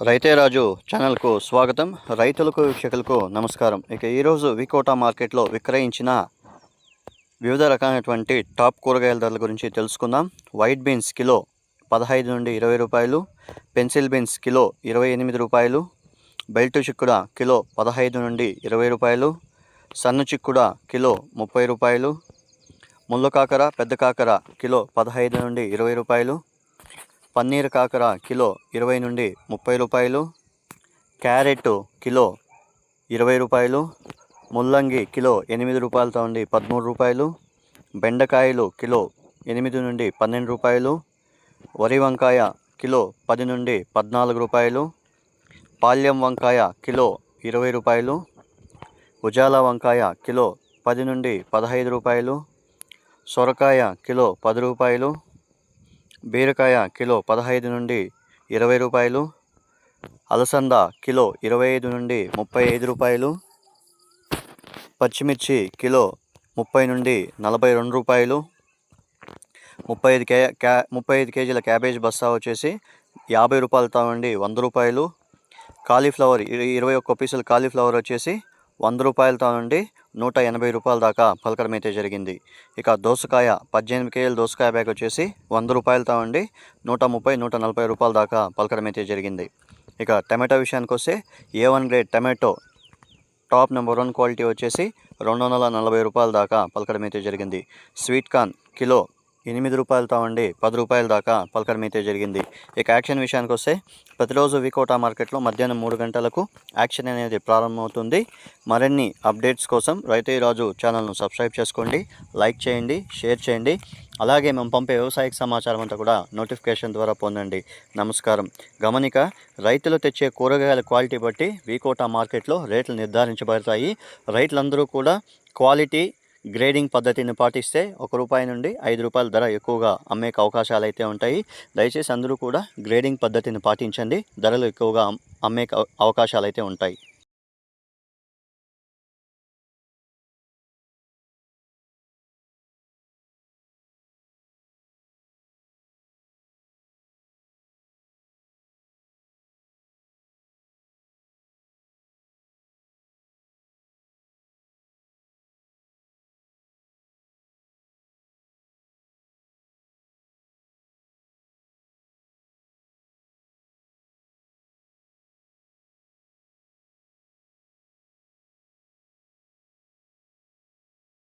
రైతే రాజు ఛానల్కు స్వాగతం. రైతులకు వీక్షకులకు నమస్కారం. ఇక ఈరోజు వికోటా మార్కెట్లో విక్రయించిన వివిధ రకాలైనటువంటి టాప్ కూరగాయల ధరల గురించి తెలుసుకుందాం. వైట్ బీన్స్ కిలో పదహైదు నుండి ఇరవై రూపాయలు పెన్సిల్ బీన్స్ కిలో ఇరవై ఎనిమిది రూపాయలు బెల్ట్ చిక్కుడ కిలో పదహైదు నుండి ఇరవై రూపాయలు సన్ను చిక్కుడ కిలో ముప్పై రూపాయలు ముళ్ళకాకర పెద్ద కాకర కిలో పదహైదు నుండి ఇరవై రూపాయలు పన్నీర్ కాకర కిలో ఇరవై నుండి ముప్పై రూపాయలు క్యారెట్ కిలో ఇరవై రూపాయలు ముల్లంగి కిలో ఎనిమిది రూపాయలతో ఉండి పదమూడు రూపాయలు బెండకాయలు కిలో ఎనిమిది నుండి పన్నెండు రూపాయలు వరి వంకాయ కిలో పది నుండి పద్నాలుగు రూపాయలు పాల్యం వంకాయ కిలో ఇరవై రూపాయలు ఉజాల వంకాయ కిలో పది నుండి పదహైదు రూపాయలు సొరకాయ కిలో పది రూపాయలు బీరకాయ కిలో పదహైదు నుండి ఇరవై రూపాయలు అలసంద కిలో ఇరవై ఐదు నుండి ముప్పై ఐదు రూపాయలు పచ్చిమిర్చి కిలో ముప్పై నుండి నలభై రెండు రూపాయలు ముప్పై ఐదు కే క్యా ముప్పై ఐదు కేజీల క్యాబేజ్ బస్తా వచ్చేసి యాభై రూపాయలతో నుండి వంద రూపాయలు కాలీఫ్లవర్ ఇరవై ఒక్క పీసుల కాలీఫ్లవర్ వచ్చేసి వంద రూపాయలతో నుండి నూట ఎనభై రూపాయల దాకా పలకడం అయితే జరిగింది. ఇక దోసకాయ పద్దెనిమిది కేజీల దోసకాయ బ్యాగ్ వచ్చేసి వంద రూపాయలతో ఉండి నూట ముప్పై నూట నలభై రూపాయల దాకా పలకడం అయితే జరిగింది. ఇక టమాటో విషయానికి వస్తే A one grade tomato top number one quality వచ్చేసి రెండు వందల నలభై రూపాయల దాకా పలకడం అయితే జరిగింది. స్వీట్ కార్న్ కిలో ఎనిమిది రూపాయలతో ఉండి పది రూపాయల దాకా పలకడం అయితే జరిగింది. ఇక యాక్షన్ విషయానికి వస్తే ప్రతిరోజు వికోటా మార్కెట్లో మధ్యాహ్నం మూడు గంటలకు యాక్షన్ అనేది ప్రారంభమవుతుంది. మరిన్ని అప్డేట్స్ కోసం రైతే రాజు ఛానల్ను సబ్స్క్రైబ్ చేసుకోండి లైక్ చేయండి షేర్ చేయండి. అలాగే మేము పంపే వ్యవసాయక సమాచారం అంతా కూడా నోటిఫికేషన్ ద్వారా పొందండి. నమస్కారం. గమనిక రైతులు తెచ్చే కూరగాయల క్వాలిటీ బట్టి వీకోటా మార్కెట్లో రేట్లు నిర్ధారించబడతాయి. రైతులందరూ కూడా క్వాలిటీ గ్రేడింగ్ పద్ధతిని పాటిస్తే ఒక రూపాయి నుండి ఐదు రూపాయల ధర ఎక్కువగా అమ్మే అవకాశాలు అయితే ఉంటాయి. దయచేసి అందరూ కూడా గ్రేడింగ్ పద్ధతిని పాటించండి. ధరలు ఎక్కువగా అమ్మేకి అమ్మే అవకాశాలు అయితే ఉంటాయి.